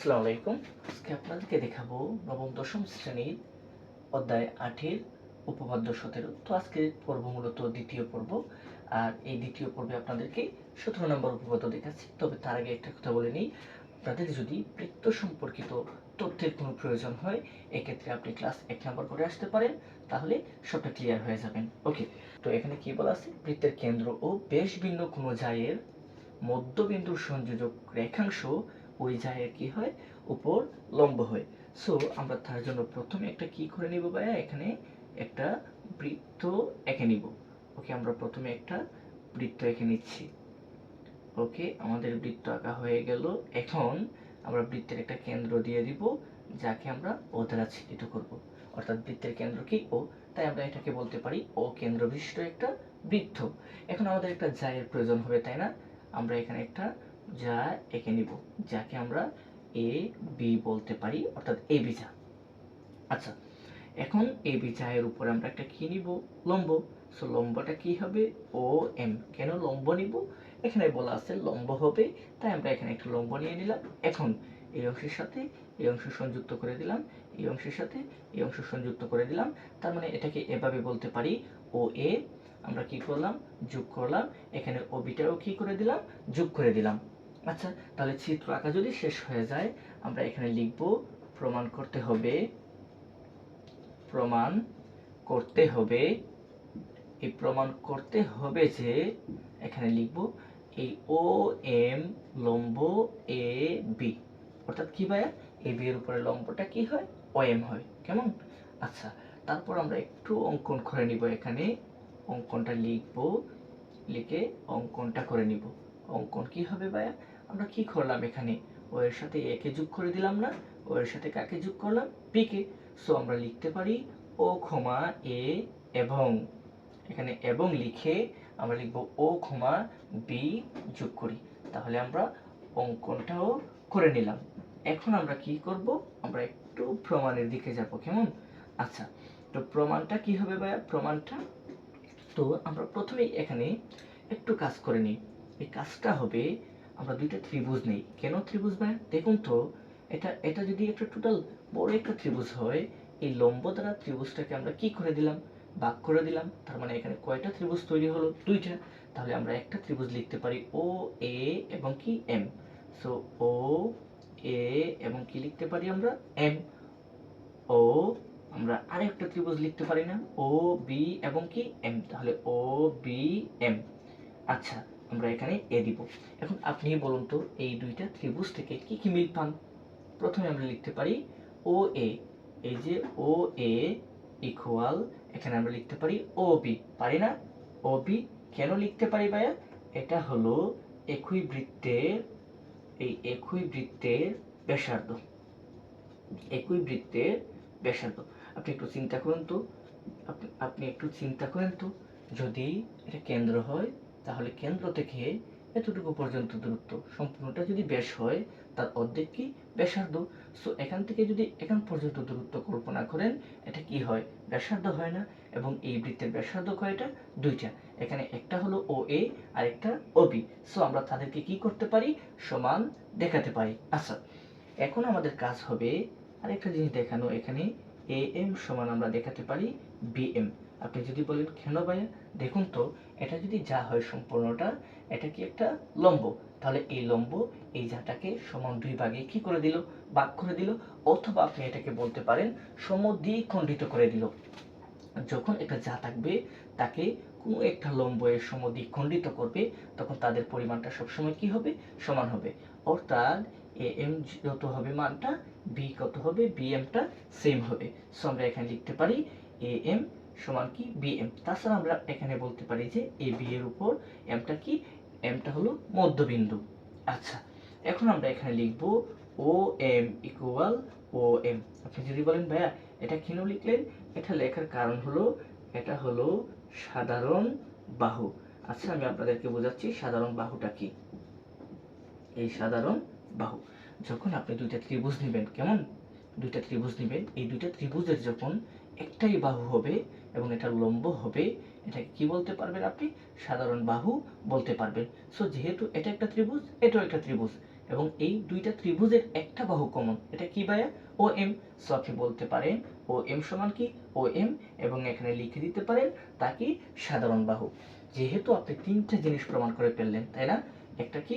আসসালামু আলাইকুম। আজকে আপনাদেরকে দেখাবো নবম, দশম শ্রেণির অধ্যায় আটের উপপাদ্য সতেরো। তো আজকে পর্ব মূলত দ্বিতীয় পর্ব, আর এই দ্বিতীয় পর্বে আপনাদেরকে সতেরো নম্বর উপপাদ্য দেখাচ্ছি। তবে তার আগে একটা কথা বলে নিই, আপনাদের যদি বৃত্ত সম্পর্কিত তথ্যের কোনো প্রয়োজন হয়, এক্ষেত্রে আপনি ক্লাস এক নম্বর করে আসতে পারেন, তাহলে সবটা ক্লিয়ার হয়ে যাবেন। ওকে, তো এখানে কি বলা আছে? বৃত্তের কেন্দ্র ও বেশ ভিন্ন কোনো জায়ের মধ্যবিন্দুর সংযোজক রেখাংশ ওই জায়ের কি হয়? উপর লম্ব হয়। সো আমরা তার জন্য প্রথমে একটা কি করে নিব ভাইয়া? এখানে একটা বৃত্ত এঁকে নিব। ওকে আমরা প্রথমে একটা বৃত্ত এঁকে নিচ্ছি। ওকে আমাদের বৃত্ত আঁকা হয়ে গেল। এখন আমরা বৃত্তের একটা কেন্দ্র দিয়ে দিব, যাকে আমরা ও দ্বারা চিহ্নিত করব। অর্থাৎ বৃত্তের কেন্দ্র কি? ও। তাই আমরা এটাকে বলতে পারি ও কেন্দ্র বিশিষ্ট একটা বৃত্ত। এখন আমাদের একটা জায়ের প্রয়োজন হবে, তাই না? আমরা এখানে একটা যা এঁকে নিব, যাকে আমরা এ বি বলতে পারি, অর্থাৎ এ বি যা আচ্ছা এখন এ বি এর উপরে আমরা একটা কি নিব? লম্ব। সো লম্বটা কি হবে? ও এম কেন লম্ব নিব? এখানে বলা আছে লম্ব হবে, তাই আমরা এখানে একটা লম্ব নিয়ে নিলাম। এখন এই অংশের সাথে এই অংশ সংযুক্ত করে দিলাম, এই অংশের সাথে এই অংশ সংযুক্ত করে দিলাম, তার মানে এটাকে এভাবে বলতে পারি ও এ আমরা কি করলাম? যোগ করলাম। এখানে ও বিটাও কি করে দিলাম? যোগ করে দিলাম। আচ্ছা তাহলে চিত্র আঁকা যদি শেষ হয়ে যায়, আমরা এখানে লিখব, প্রমাণ করতে হবে, প্রমাণ করতে হবে, এই প্রমাণ করতে হবে যে এখানে লিখব, এই ও এম লম্ব এ বি অর্থাৎ কি ভাইয়া? এ বি এর উপরে লম্বটা কি হয়? ও এম হয়। কেমন? আচ্ছা তারপর আমরা একটু অঙ্কন করে নিব এখানে। অঙ্কনটা লিখব, লিখে অঙ্কনটা করে নিব। অঙ্কন কি হবে ভাইয়া? আমরা কি করলাম এখানে? ও এর সাথে এ কে যোগ করে দিলাম না, ও এর সাথে কাকে যোগ করলাম? P K. সো আমরা লিখতে পারি ও ক্ষমা এ এবং, এখানে এবং লিখে আমরা লিখব ও ক্ষমা বি যোগ করি। তাহলে আমরা অঙ্কনটাও করে নিলাম। এখন আমরা কি করব? আমরা একটু প্রমাণের দিকে যাব, কেমন? আচ্ছা তো প্রমাণটা কি হবে ভাইয়া? প্রমাণটা? তো আমরা প্রথমেই এখানে একটু কাজ করে নিই। এই কাজটা হবে আমরা দুইটা ত্রিভুজ নিই। কেন ত্রিভুজ ভাই? দেখুন তো, এটা এটা যদি একটা টোটাল বড় একটা ত্রিভুজ হয়, এই লম্ব দ্বারা ত্রিভুজটাকে আমরা কি করে দিলাম? ভাগ করে দিলাম। তার মানে এখানে কয়টা ত্রিভুজ তৈরি হলো? দুইটা। তাহলে আমরা একটা ত্রিভুজ লিখতে পারি ও এ এবং কি? এম সো ও এ এবং কি লিখতে পারি আমরা? এম ও আমরা আরেকটা ত্রিভুজ লিখতে পারি না? ও বি এবং কি? এম তাহলে ও বি এম আচ্ছা আমরা এখানে এ দিব। এখন আপনি বলুন তো, এই দুইটা ত্রিভুজ থেকে কি কি মিল পান? প্রথমে আমরা লিখতে পারি ও এ এই যে ও এ ইকুয়াল এখানে আমরা লিখতে পারি ও বি পারি না? ও বি কেন লিখতে পারি ভাইয়া? এটা হলো একই বৃত্তের এই একই বৃত্তের ব্যাসার্ধ। একই বৃত্তের ব্যাসার্ধ। আপনি একটু চিন্তা করুন তো। আপনি একটু চিন্তা করেন তো। যদি এটা কেন্দ্র হয় তাহলে কেন্দ্র থেকে এতটুকু পর্যন্ত দূরত্ব সম্পূর্ণটা যদি ব্যাস হয়, তার অর্ধেক কি? ব্যাসার্ধ। সো এখান থেকে যদি এখান পর্যন্ত দূরত্ব কল্পনা করেন, এটা কি হয়? ব্যাসার্ধ হয় না। এবং এই বৃত্তের ব্যাসার্ধ কয়টা দুইটা। এখানে একটা হলো ও এ আর একটা ও বি সো আমরা তাদেরকে কি করতে পারি? সমান দেখাতে পারি। আচ্ছা এখন আমাদের কাজ হবে আরেকটা জিনিস দেখানো। এখানে এ এম সমান আমরা দেখাতে পারি বি এম আপনি যদি বলেন, কেন ভাইয়া? দেখুন তো, এটা যদি যা হয় সম্পূর্ণটা, এটা কি একটা লম্ব? তাহলে এই লম্ব এই যাটাকে সমান দুই ভাগে কি করে দিল? ভাগ করে দিল, অথবা আপনি এটাকে বলতে পারেন, সমদ্বিখণ্ডিত করে দিল। যখন একটা যা থাকবে, তাকে কোনো একটা লম্ব এর সমদ্বিখণ্ডিত করবে, তখন তাদের পরিমাণটা সবসময় কি হবে? সমান হবে। অর্থাৎ এ এম যত হবে মানটা, বি কত হবে? বি এমটা সেম হবে। সো আমরা এখানে লিখতে পারি, এ এম সমান কি? বি এম তাছাড়া আমরা এখানে বলতে পারি যে এ বি এর উপর এমটা কি? এমটা হলো মধ্যবিন্দু। আচ্ছা এখন আমরা এখানে লিখব O M equal O M আপনি যদি বলেন, ভাইয়া, এটা কেন লিখলেন? এটা লেখার কারণ হলো, এটা হলো সাধারণ বাহু। আচ্ছা আমি আপনাদেরকে বোঝাচ্ছি সাধারণ বাহুটা কি। এই সাধারণ বাহু। যখন আপনি দুইটা ত্রিভুজ নেবেন, কেমন? দুইটা ত্রিভুজ নেবেন। এই দুইটা ত্রিভুজের যখন একটাই বাহু হবে এবং এটা লম্ব হবে। এটাকে কি বলতে পারবেন আপনি? সাধারণ বাহু বলতে পারবেন। সো যেহেতু এটা একটা ত্রিভুজ, এটাও একটা ত্রিভুজ এবং এই দুইটা ত্রিভুজের একটা বাহু কমন এটা কি ভাইয়া? ও এম সো আপনি বলতে পারেন ও এম সমান কি? ও এম এবং এখানে লিখে দিতে পারেন তা কি? সাধারণ বাহু। যেহেতু আপনি তিনটা জিনিস প্রমাণ করে ফেললেন, তাই না? একটা কি?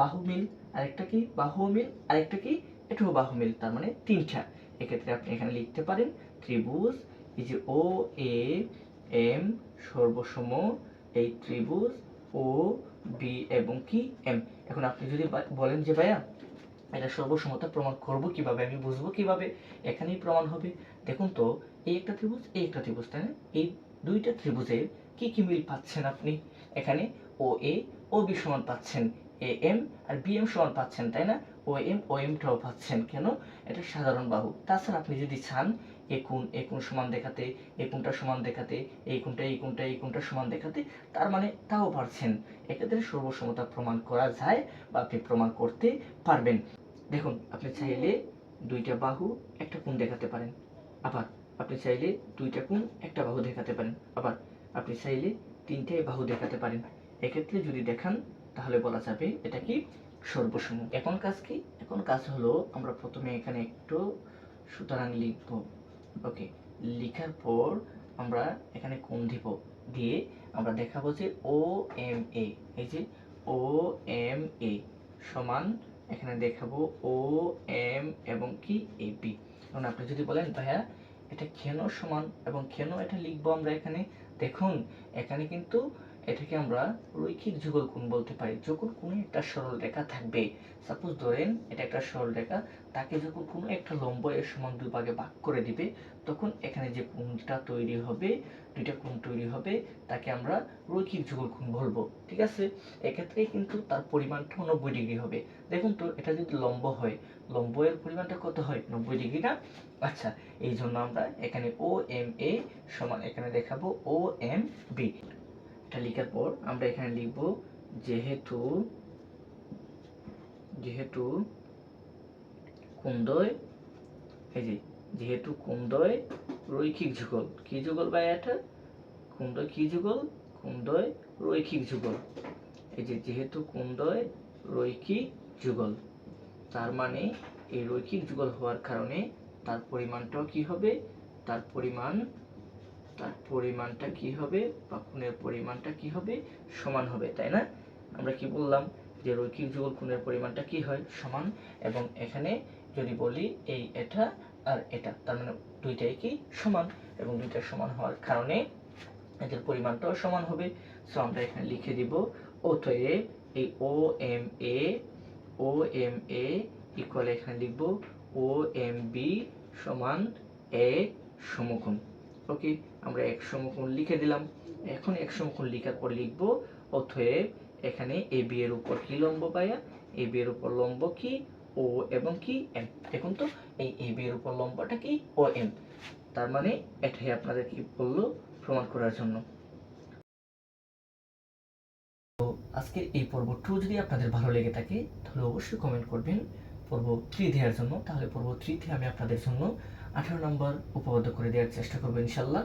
বাহু মিল, আরেকটা কি? বাহু মিল, আরেকটা কি? এটাও বাহু মিল, তার মানে তিনটা। এক্ষেত্রে আপনি এখানে লিখতে পারেন ত্রিভুজ এই যে ও এ এম সর্বসম এই ত্রিভুজ ও বি এবং কি? এম এখন আপনি যদি বলেন যে, ভাইয়া, এটা সর্বসমতা প্রমাণ করব কীভাবে? আমি বুঝব কীভাবে? এখানেই প্রমাণ হবে। দেখুন তো এই একটা ত্রিভুজ এই একটা ত্রিভুজ, তাই না? এই দুইটা ত্রিভুজের কি কি মিল পাচ্ছেন আপনি? এখানে ও এ ও বি সমান পাচ্ছেন এ এম আর বি এম সমান পাচ্ছেন, তাই না? ও এম ও এমটাও পাচ্ছেন। কেন? এটা সাধারণ বাহু। তাছাড়া আপনি যদি চান এ কোণ এ কোণ সমান দেখাতে এই কোণটা সমান দেখাতে, এই কোণটা এই কোণটা এই কোণটা সমান দেখাতে, তার মানে তাও পারছেন। এক্ষেত্রে সর্বসমতা প্রমাণ করা যায় বা আপনি প্রমাণ করতে পারবেন। দেখুন, আপনি চাইলে দুইটা বাহু, একটা কোণ দেখাতে পারেন। আবার আপনি চাইলে দুইটা কোণ, একটা বাহু দেখাতে পারেন। আবার আপনি চাইলে তিনটে বাহু দেখাতে পারেন। এক্ষেত্রে যদি দেখান, তাহলে বলা যাবে এটা কি সর্বসম। এখন কাজ কি? এখন কাজ হলো আমরা প্রথমে এখানে একটু সুতরাং লিখব। ওকে লেখার পর আমরা এখানে কোন দিব? দিয়ে আমরা দেখাবো যে ও এম এ এই যে ও এম এ সমান এখানে দেখাবো ও এম এবং কি? এ বি এখন আপনি যদি বলেন, ভাইয়া, এটা কেন সমান এবং কেন এটা লিখব আমরা এখানে? দেখুন, এখানে কিন্তু এটাকে আমরা রৈখিক যুগল কোণ বলতে পারি। যখন কোনো একটা সরল রেখা থাকবে সাপোজ ধরেন এটা একটা সরল রেখা, তাকে যখন কোনো একটা লম্ব এর সমান দুই ভাগে ভাগ করে দিবে, তখন এখানে যে কোণটা তৈরি হবে, দুইটা কোণ তৈরি হবে, তাকে আমরা রৈখিক যুগল কোণ বলব, ঠিক আছে? এক্ষেত্রে কিন্তু তার পরিমাণটা নব্বই ডিগ্রি হবে। দেখুন তো, এটা যদি লম্ব হয়, লম্ব এর পরিমাণটা কত হয়? নব্বই ডিগ্রি না? আচ্ছা এই জন্য আমরা এখানে ও এম এ সমান, এখানে দেখাবো ও এম বি এটা লেখার পর আমরা এখানে লিখব, যেহেতু যেহেতু কুন্দয় এই যে, যেহেতু কুন্দয় রৈখিক যুগল। কি যুগল ভাই এটা? কুন্দয় কি যুগল? কুন্দয় রৈখিক যুগল। এই যে, যেহেতু কুন্দয় রৈখিক যুগল, তার মানে এই রৈখিক যুগল হওয়ার কারণে তার পরিমাণটাও কি হবে? তার পরিমাণ তার পরিমাণটা কি হবে বা কোণের পরিমাণটা কি হবে সমান হবে, তাই না? আমরা কি বললাম যে রৈখিক যুগল কোণের পরিমাণটা কি হয়? সমান। এবং এখানে যদি বলি এই এটা আর এটা, তার মানে দুইটাই কি? সমান। এবং দুইটা সমান হওয়ার কারণে এদের পরিমাণটাও সমান হবে। সো আমরা এখানে লিখে দিব অতএব এই O M A O M A equal এখানে লিখব ও এম বি সমান এক সমকোণ। ওকে আমরা এক সমকোণ লিখে দিলাম। এখন এক সমকোণ লেখার পর লিখব, অতএব এখানে এ বি এর উপর কি লম্ব পায়া? এ বি এর উপর লম্ব কি? ও এবং কি? এম দেখুন তো, এই এ বি এর উপর লম্বটা কি? ও এম তার মানে এটাই আপনাদের কি বলল? প্রমাণ করার জন্য। তো আজকের এই পর্ব টু যদি আপনাদের ভালো লেগে থাকে, তাহলে অবশ্যই কমেন্ট করবেন পর্ব থ্রি দেওয়ার জন্য। তাহলে পর্ব থ্রিতে আমি আপনাদের জন্য আঠারো নম্বর উপবদ্ধ করে দেওয়ার চেষ্টা করব ইনশাল্লাহ।